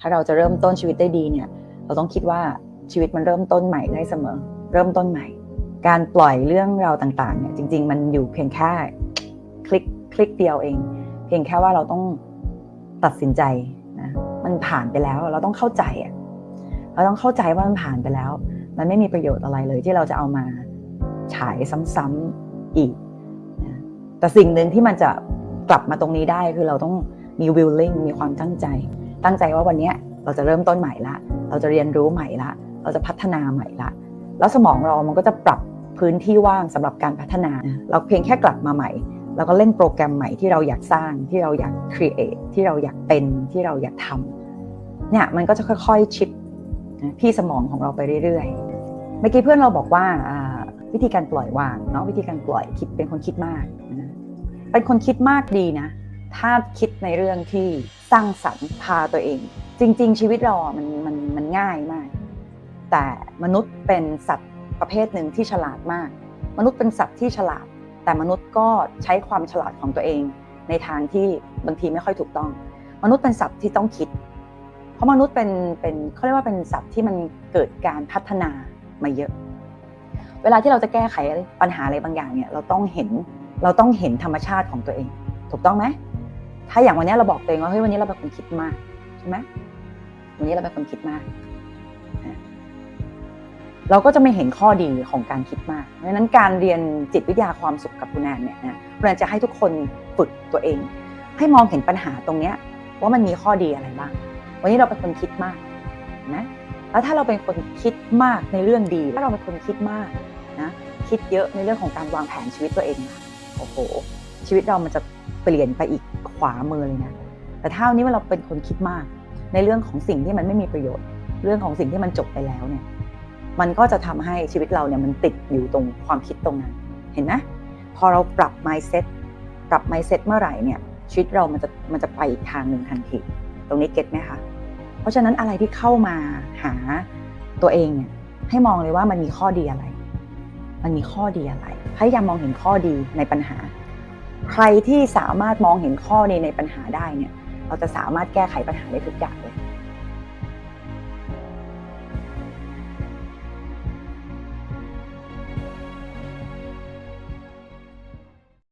ถ้าเราจะเริ่มต้นชีวิตได้ดีเนี่ย เราต้องคิดว่าชีวิตมันเริ่มต้นใหม่ได้เสมอ เริ่มต้นใหม่ การปล่อยเรื่องราวต่างๆเนี่ยจริง ๆ มันอยู่เพียงแค่คลิกคลิกเดียวเอง เพียงแค่ว่าเราต้องตัดสินใจนะมันผ่านไปแล้วเราต้องเข้าใจอะเราต้องเข้าใจว่ามันผ่านไปแล้ว มันไม่มีประโยชน์อะไรเลยที่เราจะเอามาฉายซ้ำๆอีกนะแต่สิ่งหนึ่งที่มันจะกลับมาตรงนี้ได้คือเราต้องมี willing มีความตั้งใจ ตั้งใจว่าวันนี้เราจะเริ่มต้นใหม่ละ เราจะเรียนรู้ใหม่ละ เราจะพัฒนาใหม่ละ แล้วสมองเรามันก็จะปรับพื้นที่ว่างสำหรับการพัฒนา เราเพียงแค่กลับมาใหม่ แล้วก็เล่นโปรแกรมใหม่ที่เราอยากสร้างที่เราอยาก create ที่เราอยากเป็นที่เราอยากทำเนี่ยมันก็จะค่อยๆชิปที่สมองของเราไปเรื่อยๆ เมื่อกี้เพื่อนเราบอกว่าอ่าวิธีการปล่อยวางเนาะวิธีการปล่อยคิดเป็นคนคิดมากนะเป็นคนคิดมากดีนะ ถ้าคิดในเรื่องที่สร้างสรรค์พาตัวเอง จริง ๆ ชีวิตเราอะมันมันมันง่ายมาก แต่มนุษย์เป็นสัตว์ประเภทหนึ่งที่ฉลาดมาก มนุษย์เป็นสัตว์ที่ฉลาด แต่มนุษย์ก็ใช้ความฉลาดของตัวเอง ในทางที่บางทีไม่ค่อยถูกต้อง มนุษย์เป็นสัตว์ที่ต้องคิด เพราะมนุษย์เป็นเป็นเขาเรียกว่าเป็นสัตว์ที่มันเกิดการพัฒนามาเยอะ เวลาที่เราจะแก้ไขปัญหาอะไรบางอย่างเนี่ยเราต้องเห็นเราต้องเห็นธรรมชาติของตัวเอง ถูกต้องไหม ถ้าอย่างวันนี้เราบอกตัวเองว่าเฮ้ยวันนี้เราเป็นคนคิดมากใช่ไหมวันนี้เราเป็นคนคิดมาก เราก็จะไม่เห็นข้อดีของการคิดมากเพราะฉะนั้นการเรียนจิตวิทยาความสุขกับคุณแอนเนี่ยนะคุณแอนจะให้ทุกคนฝึกตัวเอง ให้มองเห็นปัญหาตรงเนี้ยว่ามันมีข้อดีอะไรบ้าง วันนี้เราเป็นคนคิดมากนะแล้วถ้าเราเป็นคนคิดมากในเรื่องดี ถ้าเราเป็นคนคิดมากนะคิดเยอะในเรื่องของการวางแผนชีวิตตัวเองนะโอ้โห ชีวิตเรามันจะเปลี่ยนไปอีก ขวามือเลยนะแต่ถ้าวันนี้ว่าเราเป็นคนคิดมาก ในเรื่องของสิ่งที่มันไม่มีประโยชน์ เรื่องของสิ่งที่มันจบไปแล้วเนี่ย มันก็จะทำให้ชีวิตเราเนี่ยมันติดอยู่ตรงความคิดตรงนั้น เห็นไหมพอเราปรับ mindset ปรับ mindset เมื่อไหร่เนี่ยชีวิตเรามันจะมันจะไปอีกทางหนึ่งทันทีตรงนี้เก็ตไหมคะเพราะฉะนั้นอะไรที่เข้ามาหาตัวเองเนี่ยให้มองเลยว่ามันมีข้อดีอะไร มันมีข้อดีอะไร พยายามมองเห็นข้อดีในปัญหา ใครที่สามารถมองเห็นข้อดีในปัญหาได้เนี่ย เราจะสามารถแก้ไขปัญหาได้ทุกอย่างเลย